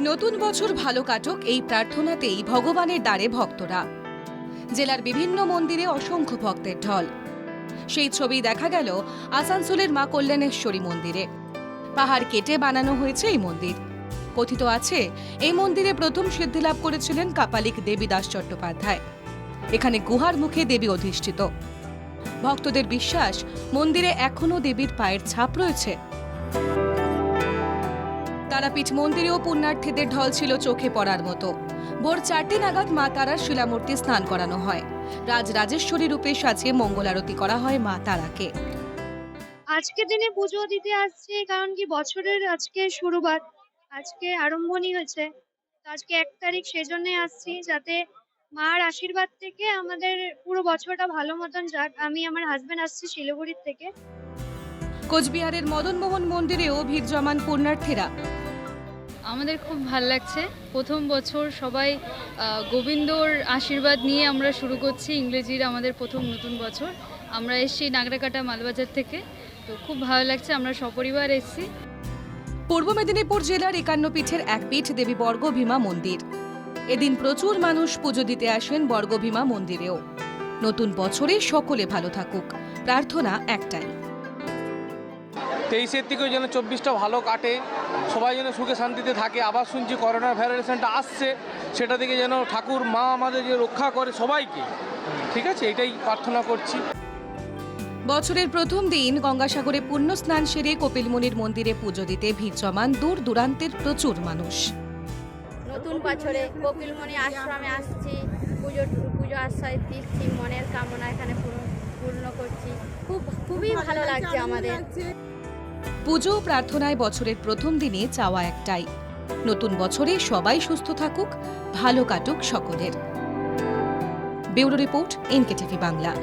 নতুন বছর ভালো কাটুক এই প্রার্থনাতেই ভগবানের দ্বারে ভক্তরা। জেলার বিভিন্ন মন্দিরে অসংখ্য ভক্তের ঢল। সেই ছবি দেখা গেল আসানসোলের মা কল্যাণেশ্বরী মন্দিরে। পাহাড় কেটে বানানো হয়েছে এই মন্দির। কথিত আছে, এই মন্দিরে প্রথম সিদ্ধিলাভ করেছিলেন কাপালিক দেবীদাস চট্টোপাধ্যায়। এখানে গুহার মুখে দেবী অধিষ্ঠিত। ভক্তদের বিশ্বাস, মন্দিরে এখনও দেবীর পায়ের ছাপ রয়েছে। তারাপীঠ মন্দিরেও পুণ্যার্থীদের ঢল ছিল চোখে পড়ার মতো। ভোর চারটে নাগাদ মা তারার শিলামূর্তি স্নান করানো হয়। রাজরাজেশ্বরী রূপে সাজিয়ে মঙ্গল আরতি করা হয় মা তারাকে। আজকে দিনে পুজো দিতে আসছি কারণ কি বছরের আজকে শুরুবাত আজকে আরম্ভণী হয়েছে। আজকে এক তারিখ সেজন্যই আসছি যাতে মার আশীর্বাদ থেকে আমাদের পুরো বছরটা ভালো মতন যাক। আমি আমার হাজবেন্ড আসছি শিলিগুড়ির থেকে। কোচবিহারের মদনমোহন মন্দিরেও ভিড় জমান পুণ্যার্থীরা। আমাদের খুব ভালো লাগছে। প্রথম বছর সবাই গোবিন্দর আশীর্বাদ নিয়ে আমরা শুরু করছি ইংরেজির আমাদের প্রথম নতুন বছর। আমরা এসেছি নাগরাকাটা মালবাজার থেকে। তো খুব ভালো লাগছে, আমরা সপরিবার এসেছি। পূর্ব মেদিনীপুর জেলার একান্ন পীঠের এক পীঠ দেবী বর্গভীমা মন্দির। এদিন প্রচুর মানুষ পুজো দিতে আসেন বর্গভীমা মন্দিরেও। নতুন বছরে সকলে ভালো থাকুক। প্রার্থনা একটাই। তেইশের থেকেও যেন চব্বিশটা ভালো কাটে সবাই যেন সুখে শান্তিতে থাকে। আবার শুনছি করোনা ভাইরাসটা আসছে সেটা থেকে যেন ঠাকুর মা আমাদের যে রক্ষা করে সবাইকে। ঠিক আছে? এটাই প্রার্থনা করছি। বছরের প্রথম দিন গঙ্গাসাগরে পুণ্য স্নান সেরে কপিলমুনির মন্দিরে পুজো দিতে ভিড় জমান দূর দূরান্তের প্রচুর মানুষ। নতুন বছরে কপিলমণি আশ্রমে আসছি পুজো পুজো আশ্রয় দিচ্ছি মনের কামনা এখানে পূরণ পূর্ণ করছি। খুব খুবই ভালো লাগছে আমাদের। পুজো প্রার্থনায় বছরের প্রথম দিনে চাওয়া একটাই। নতুন বছরে সবাই সুস্থ থাকুক, ভালো কাটুক সকলের। Bureau report, NKTV Bangla.